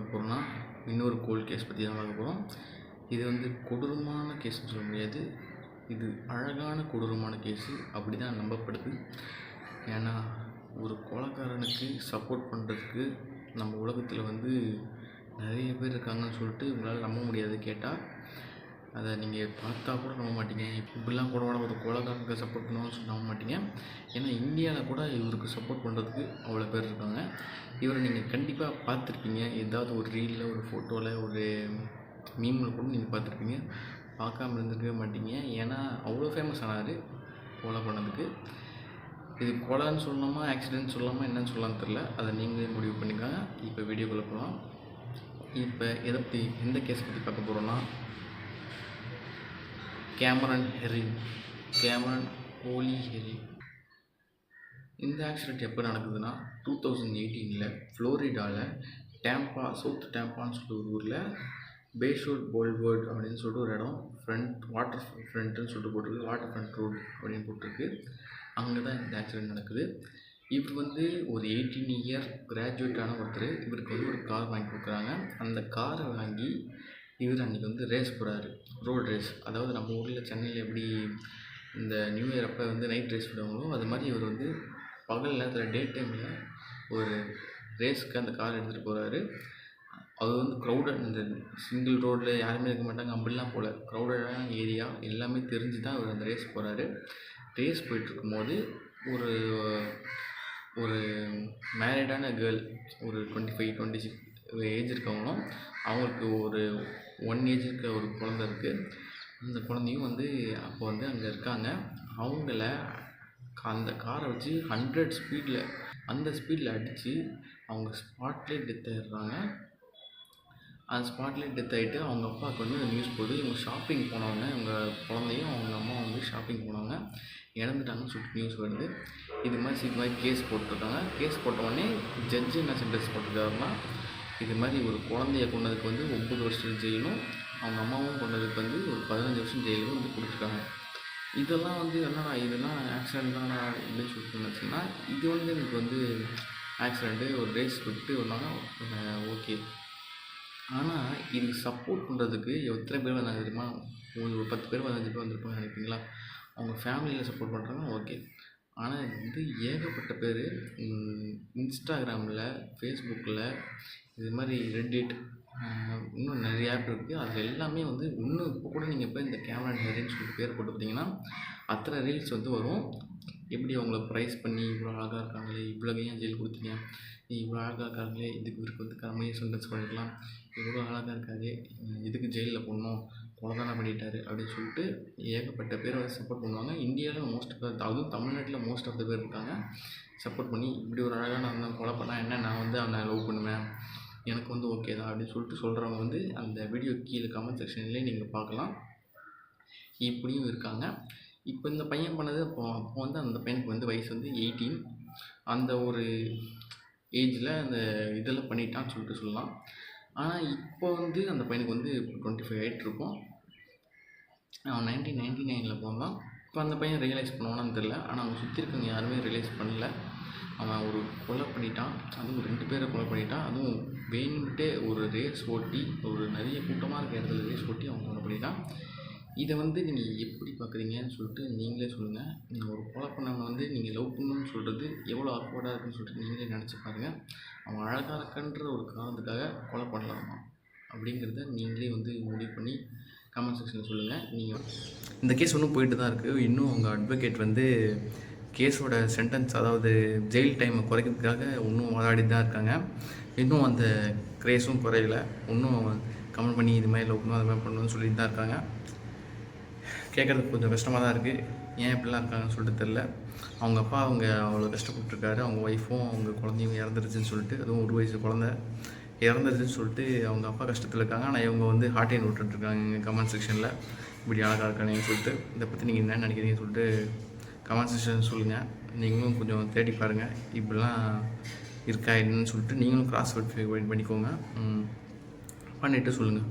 பார்க்க போகிறோம்னா இன்னொரு கோல்ட் கேஸ் பற்றி தான் பார்க்க போகிறோம் இது வந்து கொடூரமான கேஸ்னு சொல்ல முடியாது. இது அழகான கொடூரமான கேஸு அப்படி தான் நம்பப்படுது. ஏன்னா ஒரு கொலக்காரனுக்கு சப்போர்ட் பண்ணுறதுக்கு நம்ம உலகத்தில் வந்து நிறைய பேர் இருக்காங்கன்னு சொல்லிட்டு உங்களால் நம்ப முடியாது கேட்டால் அதை நீங்கள் பார்த்தா கூட நம்ப மாட்டீங்க. இப்படிலாம் கூட ஒரு கொலைக்காரனுக்கு சப்போர்ட் பண்ணுவாங்கன்னு சொல்லி நம்ப மாட்டீங்க. ஏன்னா இந்தியாவில் கூட இவருக்கு சப்போர்ட் பண்ணுறதுக்கு அவ்வளோ பேர் இருக்காங்க. இவரை நீங்கள் கண்டிப்பாக பார்த்துருப்பீங்க. ஏதாவது ஒரு ரீலில் ஒரு ஃபோட்டோவில் ஒரு மீமில் கூட நீங்கள் பார்த்துருப்பீங்க. பார்க்காம இருந்திருக்கவே மாட்டீங்க. ஏன்னா அவ்வளோ ஃபேமஸ் ஆனார் கொலை பண்ணதுக்கு. இது கொலைன்னு சொல்லணுமா ஆக்சிடென்ட் சொல்லலாமா என்னன்னு சொல்லலாம்னு தெரில அதை நீங்களே முடிவு பண்ணிக்கோங்க. இப்போ வீடியோக்குள்ளே போகலாம். இப்போ எதை பற்றி எந்த கேஸ் பற்றி பார்க்க போகிறோன்னா Cameron Herrin Cameron Holly Herrin இந்த ஆக்சிடெண்ட் எப்போ நடக்குதுன்னா டூ தௌசண்ட் எயிட்டீனில் ஃப்ளோரிடாவில் டேம்பா சவுத் டேம்பான்னு சொல்லி ஒரு ஊரில் பேஷோட் போல்வர்ட் அப்படின்னு சொல்லிட்டு ஒரு இடம் ஃப்ரண்ட் வாட்டர் ஃப்ரண்ட்டுன்னு சொல்லிட்டு போட்டிருக்கு. வாட்டர் ஃப்ரண்ட் ரோடு அப்படின்னு போட்டிருக்கு. அங்கே தான் இந்த ஆக்சிடெண்ட் நடக்குது. இவர் வந்து ஒரு எயிட்டீன் இயர் கிராஜுவேட்டான ஒருத்தர். இவருக்கு வந்து ஒரு கார் வாங்கி கொடுக்குறாங்க. அந்த காரை வாங்கி இவர் அன்றைக்கி வந்து ரேஸ் போகிறாரு ரோடு ரேஸ் அதாவது நம்ம ஊரில் சென்னையில் எப்படி இந்த நியூ இயர் அப்போ வந்து நைட் ரேஸ் விடுவாங்களோ அது மாதிரி இவர் வந்து பகல் நேரத்தில் டே டைமில் ஒரு ரேஸ்க்கு அந்த கார் எடுத்துகிட்டு போகிறாரு அது வந்து க்ரௌடட் இந்த சிங்கிள் ரோடில் யாருமே இருக்க மாட்டாங்க. அப்படிலாம் போகல க்ரௌடடான ஏரியா எல்லாமே தெரிஞ்சு தான் அவர் அந்த ரேஸ் போகிறாரு ரேஸ் போயிட்டுருக்கும்போது ஒரு ஒரு மேரிடான கேர்ள் ஒரு twenty five twenty six age இருக்கவங்களும் அவங்களுக்கு ஒரு ஒன் ஏஜ் இருக்க ஒரு குழந்த இருக்குது அந்த குழந்தையும் வந்து அப்போ வந்து அங்கே இருக்காங்க. அவங்கள அந்த காரை வச்சு ஹண்ட்ரட் ஸ்பீடில் அந்த ஸ்பீடில் அடித்து அவங்க ஸ்பாட்லேயே டெத் ஆகிடுறாங்க அந்த ஸ்பாட்லேயே டெத் ஆகிட்டு அவங்க அப்பாவுக்கு வந்து நியூஸ் போகுது இவங்க ஷாப்பிங் போனவங்க இவங்க குழந்தையும் அவங்க அம்மா வந்து ஷாப்பிங் போனவங்க இறந்துட்டாங்கன்னு சொல்லிட்டு நியூஸ் வருது. இது மாதிரி இது மாதிரி கேஸ் போட்டிருக்காங்க. கேஸ் போட்ட உடனே ஜட்ஜு என்ன சென்டென்ஸ் போட்டிருக்காருன்னா இது மாதிரி ஒரு குழந்தைய கொண்டதுக்கு வந்து ஒம்பது வருஷம் ஜெயிலும் அவங்க அம்மாவும் கொண்டதுக்கு வந்து ஒரு பதினஞ்சு வருஷம் ஜெயிலும் வந்து கொடுத்துருக்காங்க. இதெல்லாம் வந்து என்னடா இதெல்லாம் ஆக்சிடென்ட் தான் அப்படின்னு சொல்லிட்டு நினச்சிங்கன்னா இது வந்து எனக்கு வந்து ஆக்சிடெண்ட்டு ஒரு ரேஸ் விட்டு வந்தாங்க ஓகே ஆனால் இதுக்கு சப்போர்ட் பண்ணுறதுக்கு எத்தனை பேர் வந்தாங்க தெரியுமா? ஒரு பத்து பேர் பதினஞ்சு பேர் வந்திருப்பாங்க நினைப்பீங்களா? அவங்க ஃபேமிலியில் சப்போர்ட் பண்ணுறாங்க ஓகே ஆனால் வந்து ஏகப்பட்ட பேர். இன்ஸ்டாகிராமில் ஃபேஸ்புக்கில் இது மாதிரி ரெட்டிட் இன்னும் நிறைய ஆப் இருக்குது அதில் எல்லாமே வந்து இன்னும் இப்போ கூட நீங்கள் போய் இந்த கேமரா ஹெரின்னு சொல்லிட்டு பேர் போட்டு பார்த்தீங்கன்னா அத்தனை ரீல்ஸ் வந்து வரும். எப்படி அவங்கள ப்ரைஸ் பண்ணி இவ்வளோ அழகாக இருக்காங்களே இவ்வளோ ஏன் ஜெயில் கொடுத்தீங்க? இவ்வளோ அழகாக இருக்காங்களே இதுக்கு இவருக்கு வந்து கம்மியாக சென்டென்ஸ் பண்ணிக்கலாம் இவ்வளோ அழகாக இருக்காது இதுக்கு ஜெயிலில் போடணும். கொலை பண்ணிட்டாரு அப்படின்னு சொல்லிட்டு ஏகப்பட்ட பேர் வந்து சப்போர்ட் பண்ணுவாங்க. இந்தியாவில் மோஸ்ட் ஆஃப் அதுவும் தமிழ்நாட்டில் மோஸ்ட் ஆஃப் த பேர் இருக்காங்க. சப்போர்ட் பண்ணி இப்படி ஒரு அழகான இருந்தால் கொலை பண்ணால் என்ன நான் வந்து அவனை லவ் பண்ணுவேன்? எனக்கு வந்து ஓகே தான் அப்படின்னு சொல்லிட்டு சொல்கிறவங்க வந்து அந்த வீடியோ கீழே கமெண்ட் செக்ஷன்லேயே நீங்கள் பார்க்கலாம். இப்படியும் இருக்காங்க. இப்போ இந்த பையன் பண்ணது அப்போ அப்போ வந்து அந்த பையனுக்கு வந்து வயசு வந்து எயிட்டீன் அந்த ஒரு ஏஜில் அந்த இதில் பண்ணிட்டான்னு சொல்லிட்டு சொல்லலாம். ஆனால் இப்போ வந்து அந்த பையனுக்கு வந்து டுவெண்ட்டி ஃபைவ் ஆகிட்டு இருக்கும். அவன் நைன்டீன் நைன்டி நைனில் போனான் இப்போ அந்த பையன் ரியலைஸ் பண்ணுவானான்னு தெரில ஆனால் அவன் சுற்றி இருக்கவங்க யாருமே ரியலைஸ் பண்ணல. அவன் ஒரு கொலை பண்ணிட்டான். அதுவும் ரெண்டு பேரை கொலை பண்ணிட்டான். அதுவும் வேணும்ட்டே ஒரு ரேஸ் ஓட்டி ஒரு நிறைய கூட்டமாக இருக்க இடத்துல ரேஸ் ஓட்டி அவன் கொலை பண்ணிட்டான். இதை வந்து நீங்கள் எப்படி பார்க்குறீங்கன்னு சொல்லிட்டு நீங்களே சொல்லுங்கள் நீங்கள் ஒரு கொலை பண்ணவனை வந்து நீங்கள் லவ் பண்ணணும்னு சொல்கிறது எவ்வளோ ஆக்வர்டாக இருக்குன்னு சொல்லிட்டு நீங்களே நினச்சி பாருங்கள் அவன் அழகாக இருக்கன்ற ஒரு காரணத்துக்காக கொலை பண்ணலாமா அப்படிங்கிறத நீங்களே வந்து முடிவு பண்ணி கமெண்ட் செக்ஷனில் சொல்லுங்கள் நீங்கள் இந்த கேஸ் இன்னும் போயிட்டு தான் இருக்குது இன்னும் அவங்க அட்வொகேட் வந்து கேஸோட சென்டென்ஸ் அதாவது ஜெயில் டைமை குறைக்கிறதுக்காக இன்னும் வாதாடி தான் இருக்காங்க. இன்னும் அந்த கிரேஸும் குறையல. இன்னும் கமெண்ட் பண்ணி இது மாதிரி லவ் பண்ணணும் அது மாதிரி பண்ணணும்னு சொல்லிட்டு தான் இருக்காங்க. கேட்குறதுக்கு கொஞ்சம் கஷ்டமாக தான் இருக்குது ஏன் இப்படிலாம் இருக்காங்கன்னு சொல்லிட்டு தெரில அவங்க அப்பா அவங்க அவ்வளோ கஷ்டப்பட்டுருக்காரு. அவங்க ஒய்ஃபும் அவங்க குழந்தையும் இறந்துருச்சுன்னு சொல்லிட்டு அதுவும் ஒரு வயசு குழந்த. இறந்துருச்சுன்னு சொல்லிட்டு அவங்க அப்பா கஷ்டத்தில் இருக்காங்க. ஆனால் இவங்க வந்து ஹார்ட் அண்ட் விட்டுட்ருக்காங்க கமெண்ட் செக்ஷனில் இப்படி அழகாக இருக்கானேன்னு சொல்லிட்டு இதை பற்றி நீங்கள் என்ன நினைக்கிறீங்கன்னு சொல்லிட்டு கமெண்ட் செக்ஷன் சொல்லுங்கள் நீங்களும் கொஞ்சம் தேடி பாருங்கள் இப்படிலாம் இருக்கா என்னன்னு சொல்லிட்டு நீங்களும் கிராஸ் வெரிஃபை பண்ணிக்கோங்க பண்ணிவிட்டு சொல்லுங்கள்